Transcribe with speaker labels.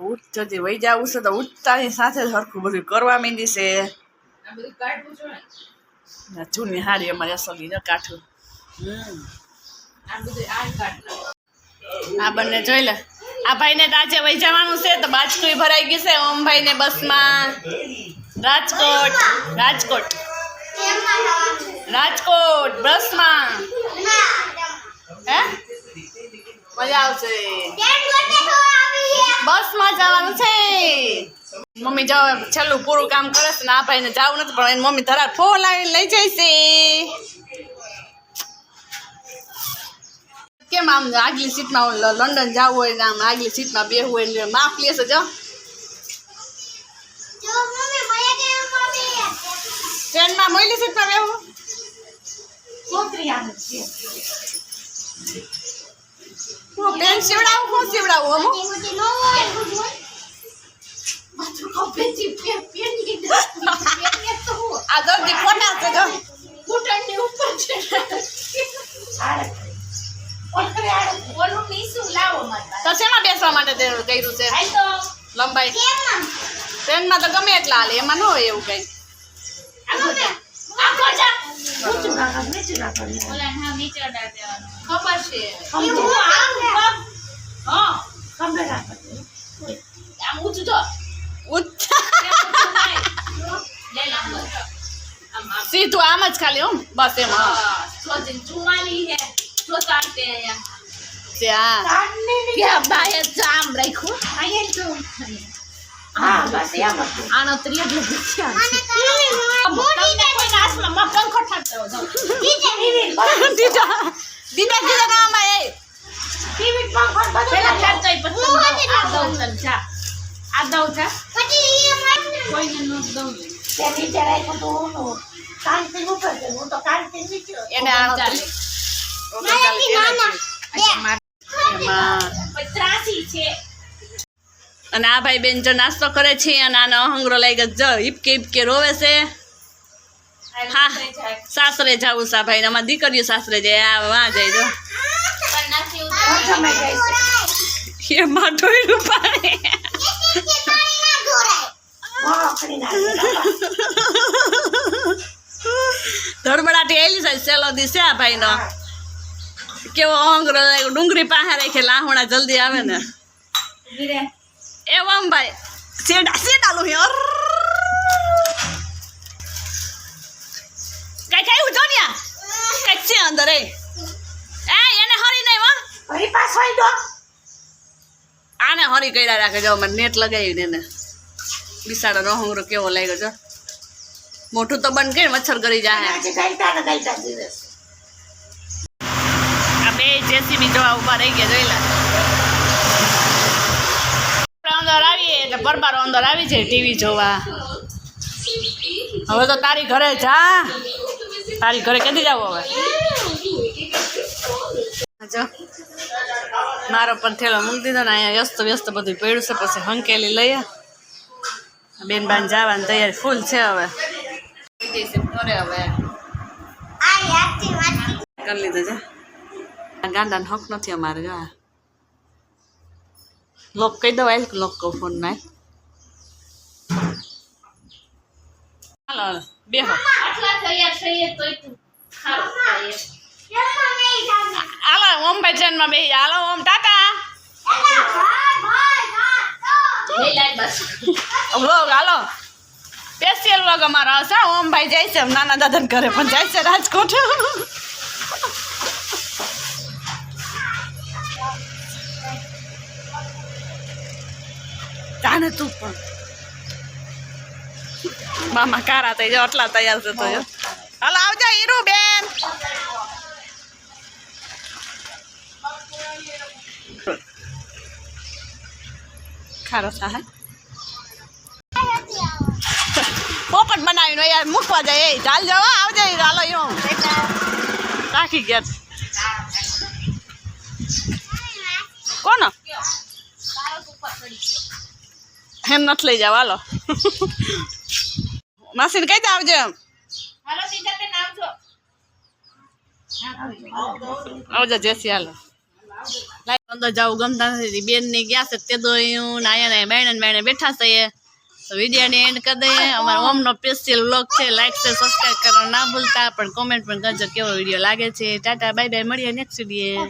Speaker 1: ઉઠ જતી વહી જવું છે તો ઉઠતાની સાથે જ હરખું બધું કરવા માંડી છે. જૂની હારી અમારે અસલી ન કાઠું.
Speaker 2: આ બધું આ કાઢ
Speaker 1: આ બંને જોઈ લે. આ ભાઈને તાજે વહી જવાનું છે તો બાજકુઈ ભરાઈ ગયું છે ઓમભાઈને બસમાં. રાજકોટ રાજકોટ. રાજકોટ બસમાં. હે? મજા આવશે. બસમાં જવાનું છે. મમ્મી જાવ છેલ્લું પૂરું કામ કરે છે ને આ ભાઈને જવું નથી પણ એની મમ્મી ધરા ફોન લાવીને લઈ જાય છે. કેમ આમ આગલી સીટમાં લંડન જવું હોય ને આમ આગલી સીટમાં બેહવું હોય ને માફ લેશે જો. ટ્રેનમાં મોયલી સીટમાં બેહવું હું? પેન્ટ સીવડાવું શું સીવડાવું અમુક? તો શેમાં બેસવા માટે કર્યું છે? લંબાઈ. ટ્રેનમાં તો ગમે એટલા હાલે એમાં ન હોય એવું કઈ.
Speaker 2: ઓલા હા નીચે અડાડ દેવાનું. ખબર છે.
Speaker 1: ખાલી હો બસ એમ. હા
Speaker 2: ચુમાલી હે તો તારતે અહીંયા.
Speaker 1: ત્યાં.
Speaker 2: કે બાય જામ રાખ્યું આનો ત્રિય જ લખ્યા તમને કોઈ નાસમાં માં પંખો ઠાકતો હતો
Speaker 1: દીદા દીદા દીદા નામ આય
Speaker 2: પેલા ઠાકતો પછી આ દઉં તને જા. આ દઉં જા. કોઈને નો દઉં. છે.
Speaker 1: અને આ ભાઈ બેન જો નાસ્તો કરે છે અને આનો અહંગરો લઈ ગયો જો હિપકે હિપકે રોવે છે. હા સાસરે જાવું સા ભાઈ અમારી દીકરીઓ સાસરે જાય. આ વાં જાય જો. એ માટો પાડે ધડબડાટી એલી સાહેબ સેલો દિશે આ ભાઈનો. કેવો અહંગરો ડુંગળી પાસે રાખે લાહુણા જલ્દી આવે ને. એમ ભાઈ સેડા સેડાલું યાર કઈ કઈ ઉજો ને કઈ છે અંદર એ. એને હરી નહીં વા આને હરી કર્યા રાખે જો મને નેટ લગાવી ને એને બિસાડો રોહંગરો કેવો લાગ્યો છે? મોટું તો બંધ કે મચ્છર કરી જાય. આ બે જેસીબી જોવા ઊભા રહી ગયા જોઈ અંદર આવીએ એટલે પરબારો અંદર આવી જાય ટીવી જોવા. હવે તો તારી ઘરે જા. તારી ઘરે કેદી જાવ હવે? જો. મારો પણ થેલો મૂકી દીધો ને અહીંયા વ્યસ્ત વ્યસ્ત બધું પડ્યું છે પછી હંકેલી લઈએ. બેન બાન જવાની તૈયારી ફૂલ છે હવે. ઘરે હવે કરી લીધું છે. આ હક નથી અમારે જો લોક કહી દઉં આવી લોક કહું ફોન ના હાલો હાલો બેહો.
Speaker 2: આટલા તૈયાર થઈએ તોય તું ખારું ખાઈએ.
Speaker 1: હાલો ઓમ ભાઈ ટ્રેનમાં બેસી હાલો ઓમ ટાટા
Speaker 2: બસ
Speaker 1: વ્લોગ હાલો. સ્પેશિયલ વ્લોગ અમારો. ઓમ ભાઈ જાય છે, નાના દાદાને ઘરે પણ જાય છે રાજકોટ. જાણે તું પણ. મામા કારા થઈ જાવ આટલા તૈયાર છે જો. હાલો, આવજો, હીરુ બેન. ખારો સાહેબ. બનાવીને યાર મૂકવા જાય એ. ચાલ જવા, આવજે હાલો એમ રાખી ગયા કોનો એમ નથી લઈ જાવ, હાલો. માસીને કઈ દે, આવજો એમ.
Speaker 2: આવજો
Speaker 1: જેસી, હાલો. અંદર જવું ગમતા નથી. બેન ને ગયા છે તે દોયું ને અહીંયા ને બેણે બેઠા છે તો વિડીયોને એન્ડ કરી દઈએ. અમારો ઓમનો સ્પેશિયલ વ્લોગ છે. લાઈક છે સબસ્ક્રાઈબ કરવાનું ના ભૂલતા. પણ કોમેન્ટ પણ કરજો કેવો વીડિયો લાગે છે. ટાટા બાય બાય મળીએ નેક્સ્ટ વીડિયો